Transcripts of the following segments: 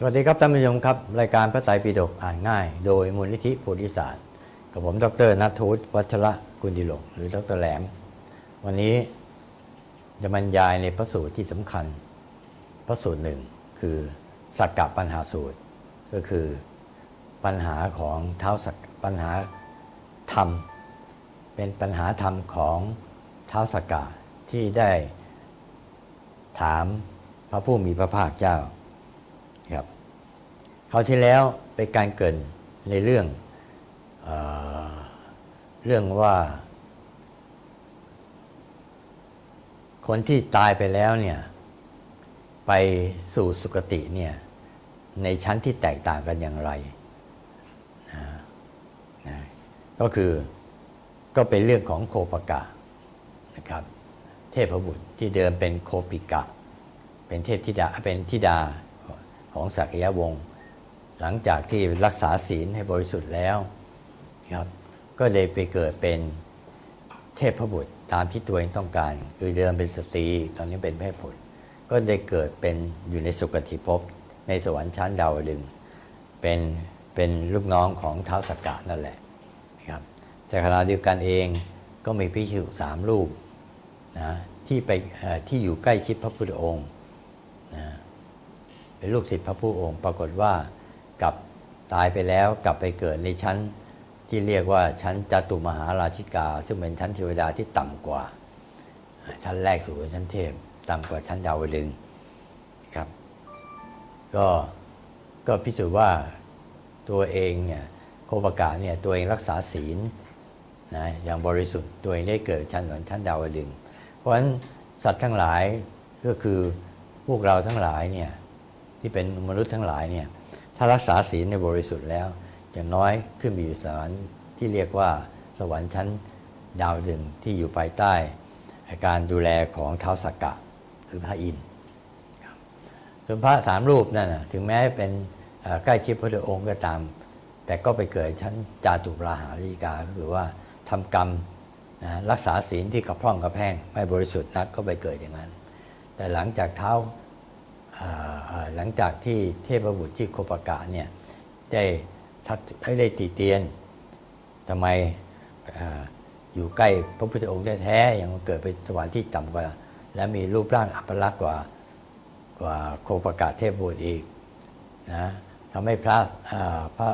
สวัสดีครับท่านผู้ชมครับ รายการพระไตรปิฎกอ่านง่าย โดยมูลนิธิโพธิศาสตร์กับผมดรนัทวุฒิวัชระกุลดิลกหรือดรแหลม วันนี้จะบรรยายในพระสูตรที่สำคัญ พระสูตรหนึ่งคือสักกะปัญหาสูตร ก็คือปัญหาของเท้าสักปัญหาธรรม เป็นปัญหาธรรมของเท้าสักกะที่ได้ถามพระผู้มีพระภาคเจ้า คราวที่แล้วเป็นการเกินในเรื่องเออเรื่องว่า คนที่ตายไปแล้วเนี่ยไปสู่สุคติเนี่ยในชั้นที่แตกต่างกันอย่างไรนะนะก็คือก็เป็นเรื่องของโคปกะนะครับ เทพบุตรที่เดิมเป็นโคปิกะ เป็นเทพธิดาเป็นธิดาของสักยวงศ์ หลังจากที่รักษาศีลให้บริสุทธิ์แล้วครับก็เลยไปเกิดเป็นเทพบุตรตามที่ตัวเองต้องการ คือเดิมเป็นสตรีตอนนี้เป็นเพศบุตก็ได้เกิดเป็นอยู่ในสุคติภพในสวรรค์ชั้นดาวดึงเป็นเป็นลูกน้องของเท้าวสกกะนั่นแหละครับแต่ขณะเดียวกันเองก็มีพิสุสามรูปนะที่ไปที่อยู่ใกล้ชิดพระพุทธองค์นะเป็นลูกศิษย์พระผู้องค์ ปรากฏว่า ตายไปแล้วกลับไปเกิดในชั้นที่เรียกว่าชั้นจตุมหาราชิกา ซึ่งเป็นชั้นเทวดาที่ต่ำกว่า ชั้นแรกสู่ชั้นเทพต่ำกว่าชั้นดาวดึงครับก็ก็พิสูจน์ว่าตัวเองเนี่ยโคปกาเนี่ยตัวเองรักษาศีลนะอย่างบริสุทธิ์ตัวเองได้เกิดชั้นเหมือนชั้นดาวดึง เพราะฉะนั้นสัตว์ทั้งหลายก็คือพวกเราทั้งหลายเนี่ยที่เป็นมนุษย์ทั้งหลายเนี่ย ถ้ารักษาศีลในบริสุทธิ์แล้ว อย่างน้อยขึ้นไปอยู่สวรรค์ที่เรียกว่าสวรรค์ชั้นดาวดึงที่อยู่ภายใต้ การดูแลของเท้าสักกะหรือพระอินทร์ส่วนพระสามรูปนั่นถึงแม้เป็นใกล้ชิดพระองค์ก็ตาม แต่ก็ไปเกิดชั้นจาตุราหาริกาหรือว่าทำกรรมนะรักษาศีลที่กระพร่องกระแพงไม่บริสุทธิ์นักก็ไปเกิดอย่างนั้น แต่หลังจากเท้า หลังจากที่เทพบุตรที่โคปกะเนี่ยได้ทักได้ติเตียนทำไมออยู่ใกล้พระพุทธองค์แท้ๆยังเกิดไปสวรรค์ที่ต่ำกว่า และมีรูปร่างอัปลักษณ์กว่ากว่าโคประกาศเทพบุตรอีกนะทำให้พระพระ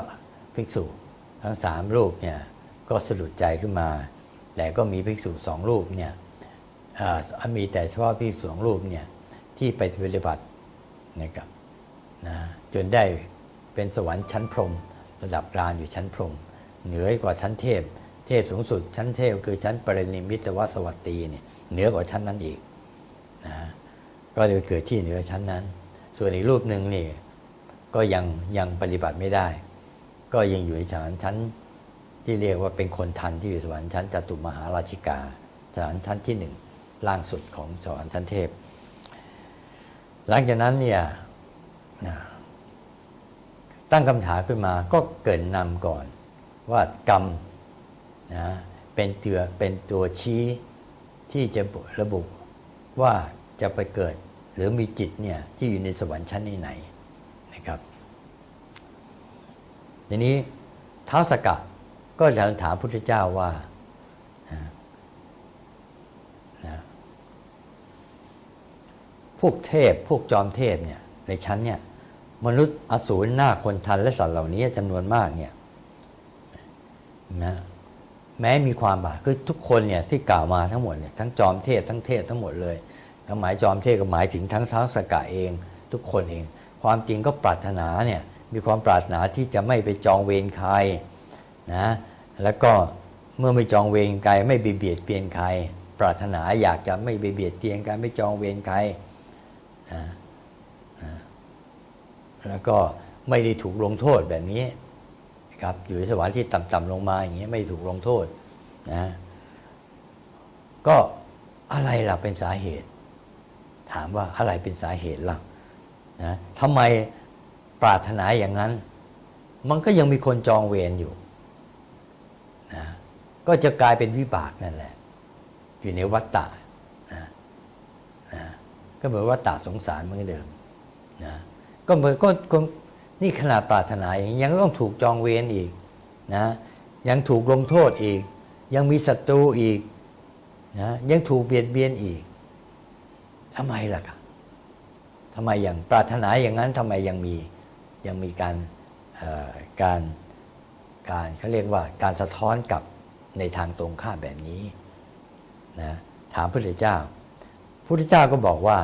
ภิกษุทั้งสามรูปเนี่ยก็สะดุดใจขึ้นมา แต่ก็มีภิกษุสองรูปเนี่ยมีแต่เฉพาะภิกษุสองรูปเนี่ยที่ไปปฏิบัติ นะครับนะจนได้เป็นสวรรค์ชั้นพรหมระดับกลางอยู่ชั้นพรหมเหนือกว่าชั้นเทพ เทพสูงสุด ชั้นเทพคือชั้นปรินิมิตวสวัตตีเนี่ยเหนือกว่าชั้นนั้นอีกนะก็เลยเกิดที่เหนือชั้นนั้น ส่วนอีกรูปหนึ่งนี่ก็ยังยังปฏิบัติไม่ได้ ก็ยังอยู่ในชั้นชั้นที่เรียกว่าเป็นคนทันที่อยู่สวรรค์ชั้นจตุมหาราชิกาสวรรค์ชั้นที่หนึ่งล่างสุดของสวรรค์ชั้นเทพ หลังจากนั้นเนี่ยตั้งคำถามขึ้นมาก็เกรินนำก่อน ว่ากรรมนะเป็นเตัวเป็นตัวชี้ที่จะระบุว่าจะไปเกิด หรือมีจิตเนี่ยที่อยู่ในสวรรค์ชั้นไหนนะครับทีนี้ท้าวสกะก็ถามถามพุทธเจ้าว่านะนะพ วกเทพพวกจอมเทพเนี่ยในชั้นเนี่ยมนุษย์อสูรหน้าคนทันและสัตว์เหล่านี้จำนวนมากเนี่ยนะแม้มีความบาปคือทุกคนเนี่ยที่กล่าวมาทั้งหมดเนี่ยทั้งจอมเทพทั้งเทพทั้งหมดเลยลหมายจอมเทพก็หมายถึงทั้งท้าวสกะเอง ทุกคนเอง ความจริงก็ปรารถนาเนี่ยมีความปรารถนาที่จะไม่ไปจองเวรใครนะแล้วก็เมื่อไม่จองเวรใครไม่ไปเบียดเบียนใคร ปรารถนาอยากจะไม่ไปเบียดเบียนใครไม่จองเวรใคร นะนะแล้วก็ไม่ได้ถูกลงโทษแบบนี้ครับอยู่ในสวรรค์ที่ต่ำๆลงมาอย่างเงี้ยไม่ถูกลงโทษนะก็อะไรล่ะเป็นสาเหตุ ถามว่าอะไรเป็นสาเหตุล่ะนะทำไมปรารถนาอย่างนั้น มันก็ยังมีคนจองเวรอยู่นะก็จะกลายเป็นวิบากนั่นแหละ อยู่ในวัฏฏะนะนะ ก็เหมือนวัฏฏะสงสารเหมือนเดิมนะก็เหมือนก็ก็นี่ขนาดปรารถนาอย่างนี้ยังต้องถูกจองเวรอีกนะยังถูกลงโทษอีก ยังมีศัตรูอีกนะยังถูกเบียดเบียนอีกทำไมล่ะครับทำไมอย่างปรารถนาอย่างนั้นทำไมยังมียังมีการการการเขาเรียกว่าการสะท้อนกลับในทางตรงข้ามแบบนี้นะถามพระพุทธเจ้า พระพุทธเจ้าก็บอกว่า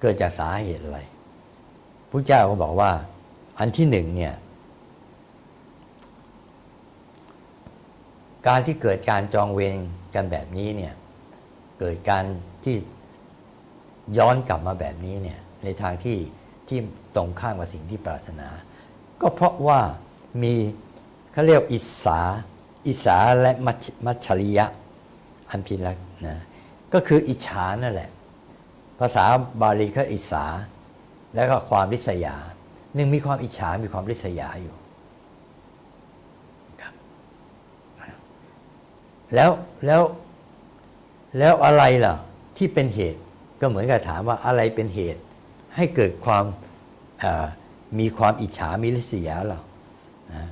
เกิดจากสาเหตุอะไรพระเจ้าก็บอกว่า อันที่หนึ่งเนี่ยการที่เกิดการจองเวรกันแบบนี้เนี่ยเกิดการที่ย้อนกลับมาแบบนี้เนี่ยในทางที่ที่ตรงข้ามกับสิ่งที่ปรารถนา ก็เพราะว่ามีเขาเรียกอิสาอิสาและมัชมัชริยะอันพินละนะ ก็คืออิจฉานั่นแหละ ภาษาบาลีเขาอิสา แล้วก็ความริษยาหนึ่งมีความอิจฉา มีความริษยาอยู่แล้วแล้วแล้วอะไรล่ะ ที่เป็นเหตุก็เหมือนกับถามว่าอะไรเป็นเหตุ ให้เกิดความมีความอิจฉามีริษยาเรานะ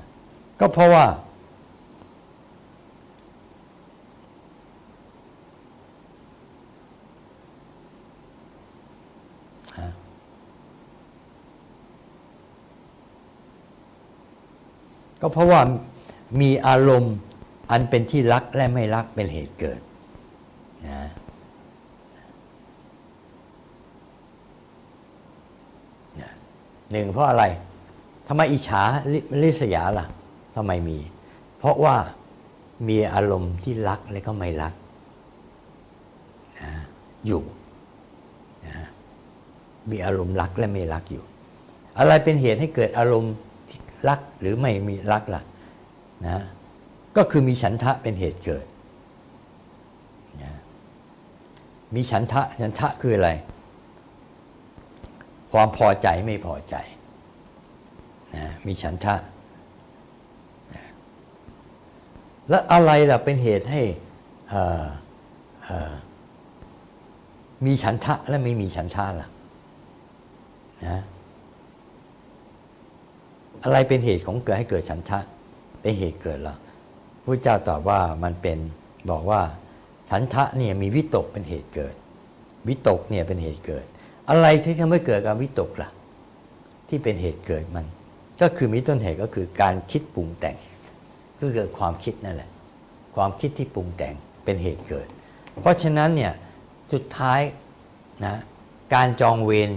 ก็เพราะว่า ก็เพราะว่ามีอารมณ์อันเป็นที่รักและไม่รักเป็นเหตุเกิดนะหนึ่งเพราะอะไรทำไมอิจฉาริษยาล่ะทำไมมี เพราะว่ามีอารมณ์ที่รักและก็ไม่รักนะอยู่นะมีอารมณ์รักและไม่รักอยู่ อะไรเป็นเหตุให้เกิดอารมณ์ รักหรือไม่มีรักล่ะนะก็คือมีฉันทะเป็นเหตุเกิดนะมีฉันทะฉันทะคืออะไร ความพอใจไม่พอใจนะมีฉันทะนะแล้วอะไรล่ะเป็นเหตุให้อ่อเอ่อมีฉันทะและไม่มีฉันทะล่ะนะ อะไรเป็นเหตุของเกิดให้เกิดฉันทะ เป็นเหตุเกิดละพระเจ้าตอบว่ามันเป็นบอกว่าฉันทะเนี่ยมีวิตกเป็นเหตุเกิด วิตกเนี่ยเป็นเหตุเกิด อะไรที่ทำให้เกิดการวิตกล่ะ ที่เป็นเหตุเกิดมัน ก็คือมีต้นเหตุก็คือการคิดปรุงแต่งคือเกิดความคิดนั่นแหละ ความคิดที่ปรุงแต่งเป็นเหตุเกิด เพราะฉะนั้นเนี่ยสุดท้ายนะการจองเวร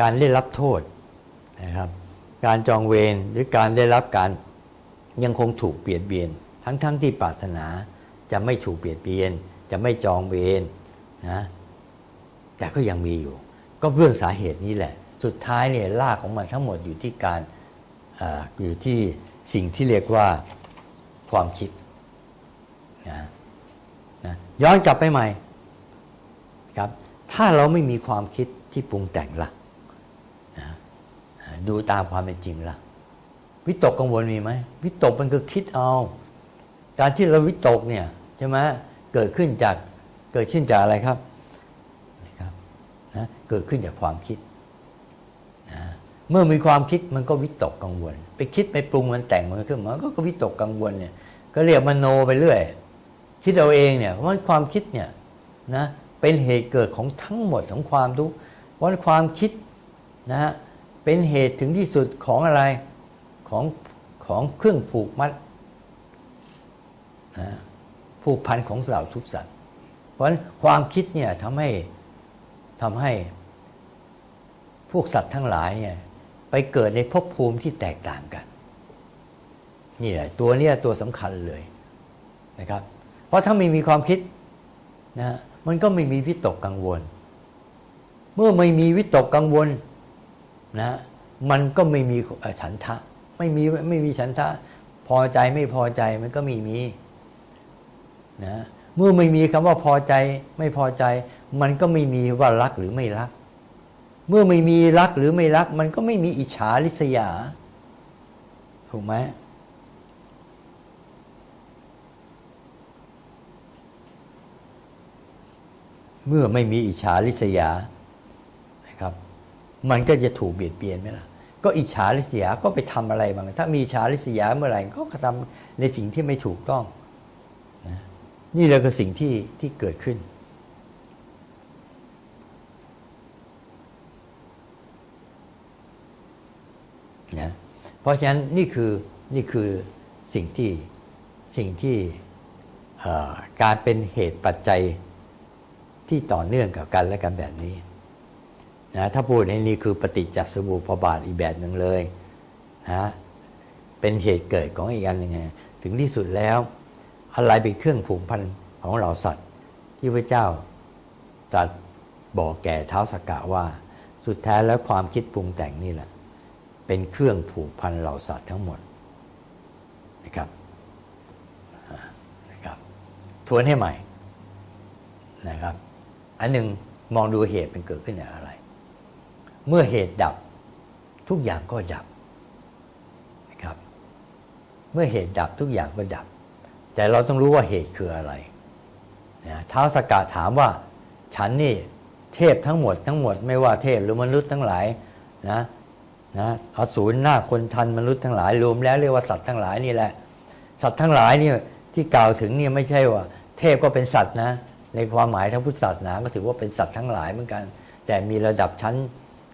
การได้รับโทษนะครับ การจองเวรหรือการได้รับการยังคงถูกเบียดเบียน ทั้งๆทที่ปรารถนาจะไม่ถูกเบียดเบียน จะไม่จองเวรนะแต่ก็ยังมีอยู่ ก็เรื่องสาเหตุนี้แหละ สุดท้ายเนี่ยลากของมันทั้งหมดอยู่ที่การออยู่ที่สิ่งที่เรียกว่าความคิดนะนะย้อนกลับไปใหม่ครับ ถ้าเราไม่มีความคิดที่ปรุงแต่งล่ะ ดูตามความเป็นจริงละวิตกกังวลมีไหมวิตกมันคือคิดเอา การที่เราวิตกเนี่ยใช่ไหมเกิดขึ้นจากเกิดขึ้นจากอะไรครับนะครับนะเกิดขึ้นจากความคิดนะเมื่อมีความคิดมันก็วิตกกังวล ไปคิดไปปรุงมันแต่งมันขึ้นมันก็วิตกกังวลเนี่ย ก็เรียกมโนไปเรื่อยคิดเอาเองเนี่ยเพราะความคิดเนี่ยนะเป็นเหตุเกิดของทั้งหมดของความทุกข์เพราะความคิดนะฮะ เป็นเหตุถึงที่สุดของอะไรของของเครื่องผูกมัดผูกพันของเหล่าทุกสัตว์ เพราะฉะนั้นความคิดเนี่ยทำให้ทำให้พวกสัตว์ทั้งหลายเนี่ยไปเกิดในภพภูมิที่แตกต่างกัน นี่แหละตัวเนี้ยตัวสำคัญเลยนะครับ เพราะถ้าไม่มีความคิดนะมันก็ไม่มีวิตกกังวล เมื่อไม่มีวิตกกังวล นะมันก็ไม่มีฉันทะ ไม่มีไม่มีฉันทะ พอใจไม่พอใจมันก็ไม่มีนะเมื่อไม่มีคำว่าพอใจไม่พอใจ มันก็ไม่มีว่ารักหรือไม่รัก เมื่อไม่มีรักหรือไม่รัก มันก็ไม่มีอิจฉาริษยา ถูกไหมเมื่อไม่มีอิจฉาริษยา มันก็จะถูกเบียดเบียนไหมล่ะก็อิจฉาริษยาก็ไปทำอะไรบ้างถ้ามีอิจฉาริษยาเมื่อไหร่ก็กระทำในสิ่งที่ไม่ถูกต้องนะนี่แหละคือสิ่งที่ที่เกิดขึ้น นะเพราะฉะนั้นนี่คือนี่คือสิ่งที่สิ่งที่การเป็นเหตุปัจจัยที่ต่อเนื่องกับกันและกันแบบนี้ นะถ้าพูดในนี้คือปฏิจจสมุปบาทอีกแบบหนึ่งเลยนะเป็นเหตุเกิดของอีกอันหนึ่งไงถึงที่สุดแล้ว อะไรเป็นเครื่องผูกพันของเราสัตว์ ที่พระเจ้าตรัสบอกแก่เท้าสกกะว่า สุดท้ายแล้วความคิดปรุงแต่งนี่แหละ เป็นเครื่องผูกพันเหล่าสัตว์ทั้งหมดนะครับนะครับ ทวนให้ใหม่นะครับ อันหนึ่งมองดูเหตุเป็นเกิดขึ้นจากอะไร เมื่อเหตุดับ ทุกอย่างก็ดับนะครับ เมื่อเหตุดับทุกอย่างก็ดับ แต่เราต้องรู้ว่าเหตุคืออะไรนะท้าวสกาถามว่า ฉันนี่เทพทั้งหมดทั้งหมด ไม่ว่าเทพหรือมนุษย์ทั้งหลายนะนะอสูรหน้าคนทันมนุษย์ทั้งหลายรวมแล้วเรียกว่าสัตว์ทั้งหลายนี่แหละ สัตว์ทั้งหลายนี่ที่กล่าวถึงนี่ไม่ใช่ว่า เทพก็เป็นสัตว์นะ ในความหมายทางพุทธศาสนาก็ถือว่าเป็นสัตว์ทั้งหลายเหมือนกัน แต่มีระดับชั้น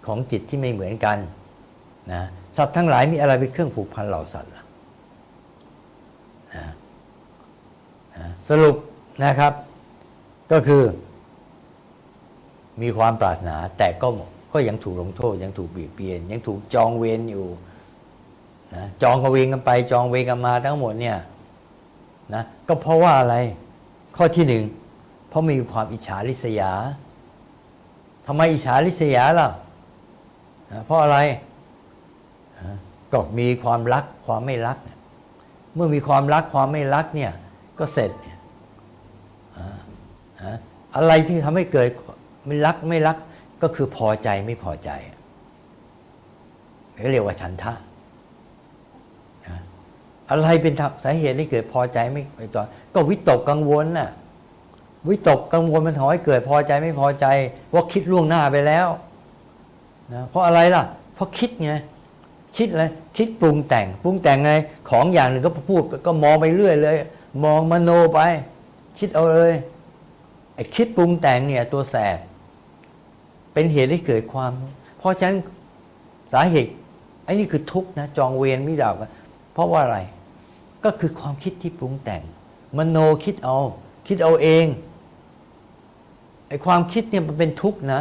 ของจิตที่ไม่เหมือนกันนะสัตว์ทั้งหลายมีอะไรเป็นเครื่องผูกพันเหล่าสัตว์ล่ะนะนะสรุปนะครับ ก็คือ มีความปรารถนาแต่ก็ก็ยังถูกลงโทษ ยังถูกบียดเบียน ยังถูกจองเวรอยู่นะจองกเวงกันไป จองเวรกันมาทั้งหมดเนี่ยนะก็เพราะว่าอะไรข้อที่หนึ่งเพราะมีความอิจฉาริษยาทำไมอิจฉาริษยาล่ะนะ เพราะอะไรก็มีความรักความไม่รัก เมื่อมีความรักความไม่รักเนี่ยก็เสร็จอะไรที่ทำให้เกิดไม่รักไม่รักก็คือพอใจไม่พอใจเรียกว่าฉันทะนะอะไรเป็นสาเหตุที่เกิดพอใจไม่ไปต่อก็วิตกกังวลน่ะวิตกกังวลมันทำให้เกิดพอใจไม่พอใจว่าคิดล่วงหน้าไปแล้ว นะเพราะอะไรล่ะ เพราะคิดไงคิดอะไรคิดปรุงแต่ง ปรุงแต่งไงของอย่างหนึ่งก็พูดก็มองไปเรื่อยเลย มองมโนไป คิดเอาเลยไอ้คิดปรุงแต่งเนี่ย ตัวแสบ เป็นเหตุให้เกิดความ เพราะฉะนั้นสาเหตุไอ้นี่คือทุกข์นะจองเวรไม่ดับเพราะว่าอะไร ก็คือความคิดที่ปรุงแต่ง มโนคิดเอา คิดเอาเองไอ้ความคิดเนี่ยมันเป็นทุกข์นะ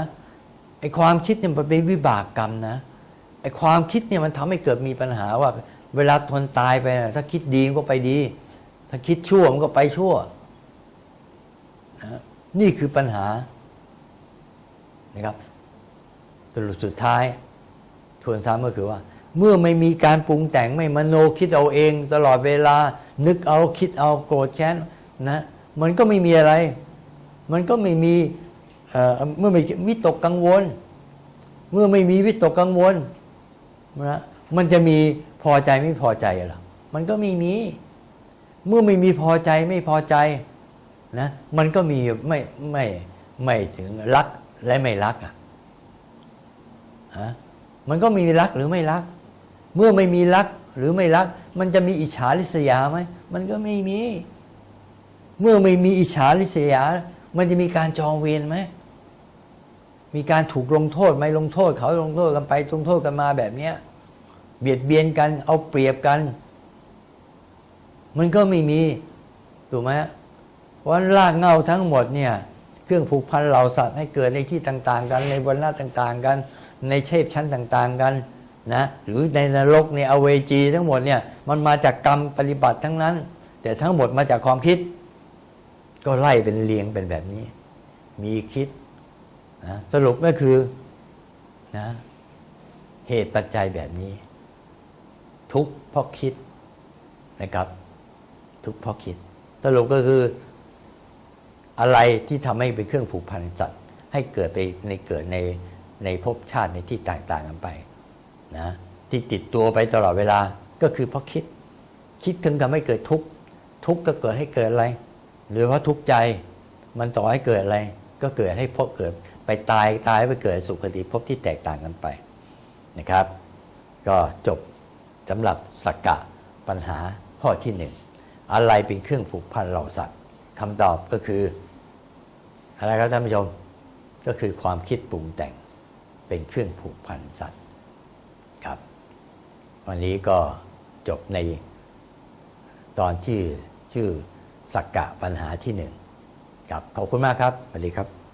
ไอ้ความคิดเนี่ยมันเป็นวิบากกรรมนะไอ้ความคิดเนี่ยมันทำให้เกิดมีปัญหาว่า เวลาทนตายไปนะถ้าคิดดีมันก็ไปดี ถ้าคิดชั่วมันก็ไปชั่วนะนี่คือปัญหานะครับสรุปสุดท้าย ทวนซ้ำก็คือว่า เมื่อไม่มีการปรุงแต่งไม่มโนคิดเอาเอง ตลอดเวลา นึกเอาคิดเอาโกรธแค้นนะ มันก็ไม่มีอะไร มันก็ไม่มี เมื่อไม่วิตกกังวล เมื่อไม่มีวิตกกังวลนะมันจะมีพอใจไม่พอใจหรอมันก็ไม่มี เมื่อไม่มีพอใจไม่พอใจนะมันก็มีไม่ไม่ไม่ถึงรักและไม่รักอะฮะมันก็มีรักหรือไม่รัก เมื่อไม่มีรักหรือไม่รัก มันจะมีอิจฉาริษยาไหมมันก็ไม่มี เมื่อไม่มีอิจฉาริษยา มันจะมีการจองเวรไหม มีการถูกลงโทษไหมลงโทษ เขาลงโทษกันไปลงโทษกันมาแบบเนี้ยเบียดเบียนกัน เอาเปรียบกัน มันก็ไม่มีถูกไหมเพราะรากเงาทั้งหมดเนี่ย เครื่องผูกพันเหล่าสัตว์ให้เกิดในที่ต่าง ๆ กัน ในวรรณะต่าง ๆ กัน ในเชฟชั้นต่าง ๆ กันนะหรือในนรกในอเวจีทั้งหมดเนี่ยมันมาจากกรรมปฏิบัติทั้งนั้น แต่ทั้งหมดมาจากความคิด ก็ไล่เป็นเรียงเป็นแบบนี้ มีคิด นะสรุปก็คือนะเหตุปัจจัยแบบนี้ ทุกเพราะคิดนะครับ ทุกเพราะคิด สรุปก็คืออะไรที่ทำให้เป็นเครื่องผูกพันสัตว์ ให้เกิดไปในเกิดในในภพชาติในที่ต่างๆกันไปนะที่ติดตัวไปตลอดเวลาก็คือเพราะคิด คิดถึงทำให้เกิดทุกข์ทุกข์ก็เกิดให้เกิดอะไร หรือว่าทุกข์ใจมันต่อให้เกิดอะไร ก็เกิดให้เพราะเกิด ไปตายตายไปเกิดสุคติภพที่แตกต่างกันไปนะครับ ก็จบสำหรับสักกะปัญหาข้อที่หนึ่งอะไรเป็นเครื่องผูกพันเหล่าสัตว์คำตอบก็คืออะไรครับท่านผู้ชมก็คือความคิดปรุงแต่งเป็นเครื่องผูกพันสัตว์ครับ วันนี้ก็จบในตอนที่ชื่อสักกะปัญหาที่หนึ่งครับขอบคุณมากครับสวัสดีครับ